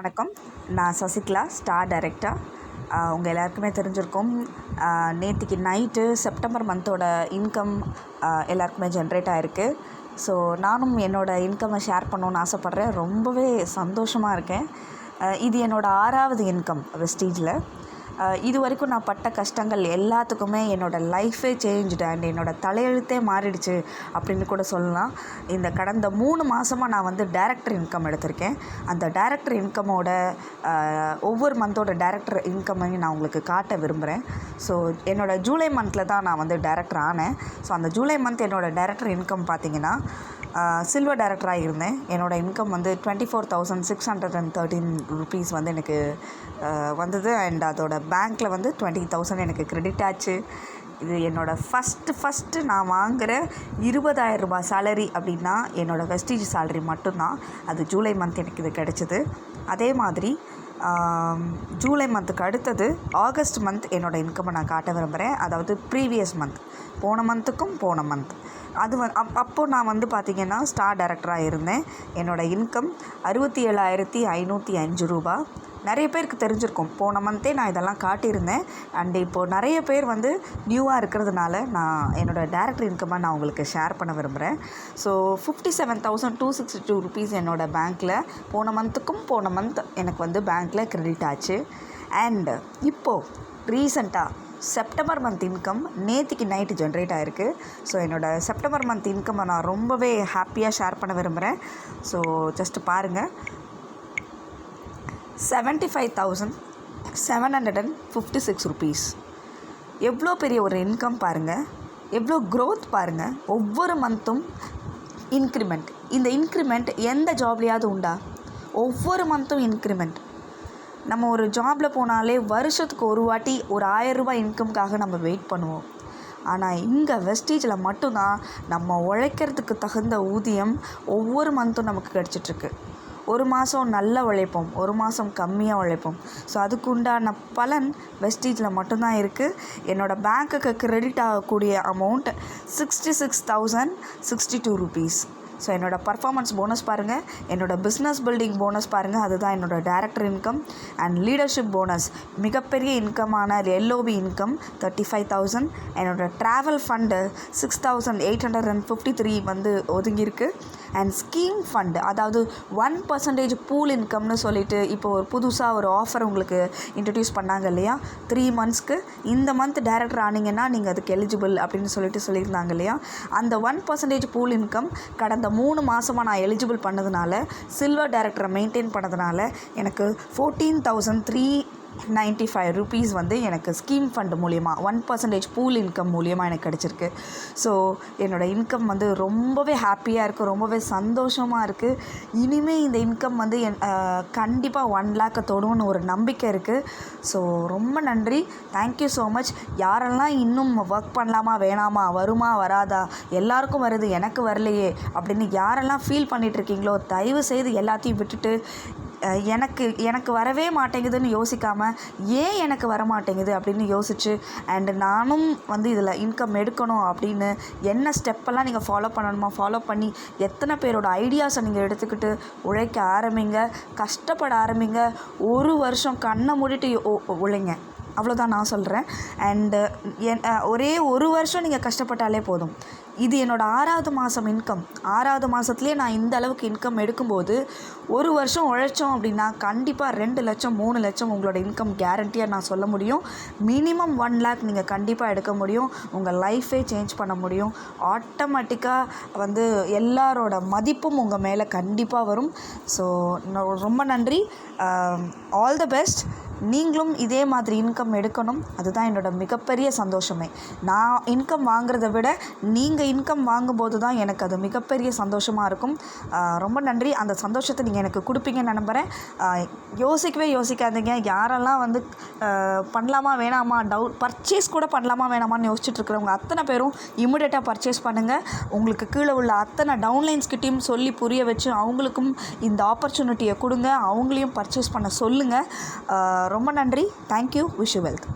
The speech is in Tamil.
வணக்கம். நான் சசிகலா ஸ்டார் டைரக்டர் உங்கள் எல்லாருக்குமே தெரிஞ்சிருக்கும். நேற்றுக்கு நைட்டு செப்டம்பர் மந்தோட இன்கம் எல்லாருக்குமே ஜென்ரேட் ஆகிருக்கு ஸோ நானும் என்னோடய இன்கம்மை ஷேர் பண்ணணுன்னு ஆசைப்பட்றேன். ரொம்பவே சந்தோஷமாக இருக்கேன். இது என்னோடய ஆறாவது இன்கம் வெஸ்டீஜில் இது வரைக்கும் நான் பட்ட கஷ்டங்கள் எல்லாத்துக்குமே என்னோடய லைஃபே சேஞ்சுடு அண்ட் என்னோடய தலையெழுத்தே மாறிடுச்சு அப்படின்னு கூட சொல்லலாம். இந்த கடந்த மூணு மாதமாக நான் வந்து டேரக்டர் இன்கம் எடுத்திருக்கேன். அந்த டேரக்டர் இன்கமோட ஒவ்வொரு மந்தோட டேரக்டர் இன்கம்மையும் நான் உங்களுக்கு காட்ட விரும்புகிறேன் ஸோ என்னோடய ஜூலை மந்தில் தான் நான் வந்து டேரக்டர் ஆனேன். ஸோ அந்த ஜூலை மந்த் என்னோடய டேரக்டர் இன்கம் பார்த்திங்கன்னா சில்வர் டேரக்டராக இருந்தேன் என்னோடய இன்கம் வந்து twenty four thousand six hundred and thirteen rupees வந்து எனக்கு வந்தது. அண்ட் அதோட பேங்க்கில் வந்து டுவெண்ட்டி தௌசண்ட் எனக்கு கிரெடிட் ஆச்சு. இது என்னோடய ஃபஸ்ட்டு ஃபஸ்ட்டு நான் வாங்குகிற இருபதாயிரம் ரூபாய் சேலரி அப்படின்னா என்னோடய வெஸ்டீஜ் சேலரி மட்டும்தான். அது ஜூலை மந்த் எனக்கு இது கிடச்சிது. அதே மாதிரி ஜூலை மந்த்துக்கு அடுத்தது ஆகஸ்ட் மந்த் என்னோடய இன்கம்மை நான் காட்ட விரும்புகிறேன் அதாவது ப்ரீவியஸ் மந்த் போன மந்த்துக்கும் போன மந்த் அது வந் அப் அப்போது நான் வந்து பார்த்திங்கன்னா ஸ்டார் டைரக்டராக இருந்தேன். என்னோடய இன்கம் அறுபத்தி ஏழாயிரத்தி ஐநூற்றி அஞ்சு ரூபா. நிறைய பேருக்கு தெரிஞ்சிருக்கும். போன மந்த்தே நான் இதெல்லாம் காட்டியிருந்தேன். அண்ட் இப்போது நிறைய பேர் வந்து நியூவாக இருக்கிறதுனால நான் என்னோடய டேரக்டர் இன்கமாக நான் உங்களுக்கு ஷேர் பண்ண விரும்புகிறேன் so fifty seven thousand two sixty two rupees என்னோடய பேங்க்கில் போன மந்த்துக்கும் போன மந்த் எனக்கு வந்து பேங்க்கில் கிரெடிட் ஆச்சு. அண்ட் இப்போது ரீசண்டாக செப்டம்பர் மந்த் இன்கம் நேற்றுக்கு நைட்டு ஜென்ரேட் ஆகிருக்கு ஸோ என்னோடய செப்டம்பர் மந்த் இன்கம்மை நான் ரொம்பவே ஹாப்பியாக ஷேர் பண்ண விரும்புகிறேன் ஸோ ஜஸ்ட்டு பாருங்கள் seventy five thousand seven hundred and fifty six rupees எவ்வளோ பெரிய ஒரு இன்கம் பாருங்கள் எவ்வளோ க்ரோத் பாருங்கள் ஒவ்வொரு மந்த்தும் இன்க்ரிமெண்ட் இந்த இன்க்ரிமெண்ட் எந்த ஜாப்லேயாவது உண்டா? ஒவ்வொரு மந்த்தும் இன்க்ரிமெண்ட் நம்ம ஒரு ஜாபில் போனாலே வருஷத்துக்கு ஒரு வாட்டி ஒரு ஆயரூபா இன்கம்க்காக இன்கம்காக நம்ம வெயிட் பண்ணுவோம். ஆனால் இங்கே வெஸ்டீஜில் மட்டும்தான் நம்ம உழைக்கிறதுக்கு தகுந்த ஊதியம் ஒவ்வொரு மந்த்தும் நமக்கு கிடச்சிட்ருக்கு ஒரு மாதம் நல்லா உழைப்போம் ஒரு மாதம் கம்மியாக உழைப்போம். ஸோ அதுக்கு உண்டான பலன் வெஸ்டீஜில் மட்டும்தான் இருக்குது என்னோடய பேங்க்குக்கு க்ரெடிட் ஆகக்கூடிய amount sixty six thousand sixty two rupees so என்னோடய பர்ஃபார்மன்ஸ் போனஸ் பாருங்கள் என்னோடய பிஸ்னஸ் பில்டிங் போனஸ் பாருங்கள் அதுதான் என்னோடய director income and leadership bonus மிகப்பெரிய இன்கமான LOP income thirty five thousand என்னோடய travel fund six thousand eight hundred and fifty three வந்து ஒதுங்கியிருக்கு. அண்ட் ஸ்கீம் ஃபண்டு அதாவது ஒன் பர்சன்டேஜ் பூல் இன்கம்னு சொல்லிட்டு இப்போ ஒரு புதுசாக ஒரு ஆஃபர் உங்களுக்கு இன்ட்ரடியூஸ் பண்ணாங்க இல்லையா? த்ரீ மந்த்ஸ்க்கு இந்த மந்த் டேரக்டர் ஆனீங்கன்னா நீங்கள் அதுக்கு எலிஜிபிள் அப்படின்னு சொல்லிட்டு சொல்லியிருந்தாங்க இல்லையா? அந்த ஒன் பர்சன்டேஜ் பூல் இன்கம் கடந்த மூணு மாதமாக நான் எலிஜிபிள் பண்ணதுனால சில்வர் டேரக்டரை மெயின்டைன் பண்ணதுனால எனக்கு fourteen thousand three ninety five rupees வந்து எனக்கு ஸ்கீம் ஃபண்ட் மூலியமாக ஒன் பர்சன்டேஜ் பூல் இன்கம் மூலியமாக எனக்கு கிடச்சிருக்கு. ஸோ என்னோடய இன்கம் வந்து ரொம்பவே ஹாப்பியாக இருக்குது ரொம்பவே சந்தோஷமாக இருக்குது இனிமேல் இந்த இன்கம் வந்து என் கண்டிப்பாக ஒன் லேக்கை தொடும்னு ஒரு நம்பிக்கை இருக்குது ஸோ ரொம்ப நன்றி. தேங்க்யூ ஸோ மச் யாரெல்லாம் இன்னும் ஒர்க் பண்ணலாமா வேணாமா வருமா வராதா எல்லாருக்கும் வருது எனக்கு வரலையே அப்படின்னு யாரெல்லாம் ஃபீல் பண்ணிகிட்ருக்கீங்களோ தயவு செய்து எல்லாத்தையும் விட்டுட்டு எனக்கு எனக்கு வரவே மாட்டேங்குதுன்னு யோசிக்காமல் ஏன் எனக்கு வர மாட்டேங்குது அப்படின்னு யோசிச்சு அண்டு நானும் வந்து இதில் இன்கம் எடுக்கணும் அப்படின்னு என்ன ஸ்டெப்பெல்லாம் நீங்கள் ஃபாலோ பண்ணணுமா? ஃபாலோ பண்ணி எத்தனை பேரோட ஐடியாஸை நீங்கள் எடுத்துக்கிட்டு உழைக்க ஆரம்பிங்க? கஷ்டப்பட ஆரம்பிங்க. ஒரு வருஷம் கண்ணை மூடிட்டு உழைங்க. அவ்வளோதான் நான் சொல்கிறேன் அண்டு என் ஒரே ஒரு வருஷம் நீங்கள் கஷ்டப்பட்டாலே போதும். இது என்னோடய ஆறாவது மாதம் இன்கம் ஆறாவது மாதத்துலேயே நான் இந்த அளவுக்கு இன்கம் எடுக்கும்போது ஒரு வருஷம் உழைச்சோம் அப்படின்னா கண்டிப்பாக ரெண்டு லட்சம் மூணு லட்சம் உங்களோட இன்கம் கேரண்டியாக நான் சொல்ல முடியும். மினிமம் ஒன் லேக் நீங்கள் கண்டிப்பாக எடுக்க முடியும். உங்கள் லைஃபே சேஞ்ச் பண்ண முடியும். ஆட்டோமேட்டிக்காக வந்து எல்லாரோட மதிப்பும் உங்கள் மேலே கண்டிப்பாக வரும். ஸோ ரொம்ப நன்றி. ஆல் த பெஸ்ட் நீங்களும் இதே மாதிரி இன்கம் எடுக்கணும். அதுதான் என்னோட மிகப்பெரிய சந்தோஷமே. நான் இன்கம் வாங்குறத விட நீங்கள் இன்கம் வாங்கும்போது தான் எனக்கு அது மிகப்பெரிய சந்தோஷமாக இருக்கும். ரொம்ப நன்றி. அந்த சந்தோஷத்தை நீங்கள் எனக்கு கொடுப்பீங்கன்னு நம்புகிறேன் யோசிக்கவே யோசிக்காதீங்க. யாரெல்லாம் வந்து பண்ணலாமா வேணாமா டவுட் பர்ச்சேஸ் கூட பண்ணலாமா வேணாமான்னு யோசிச்சுட்டு இருக்கிறவங்க அத்தனை பேரும் இமிடியேட்டாக பர்ச்சேஸ் பண்ணுங்கள் உங்களுக்கு கீழே உள்ள அத்தனை டவுன்லைன்ஸ்கிட்டையும் சொல்லி புரிய வச்சு அவங்களுக்கும் இந்த ஆப்பர்ச்சுனிட்டியை கொடுங்க. அவங்களையும் பர்ச்சேஸ் பண்ண சொல்லுங்கள் ரொம்ப நன்றி. Thank you wish you wealth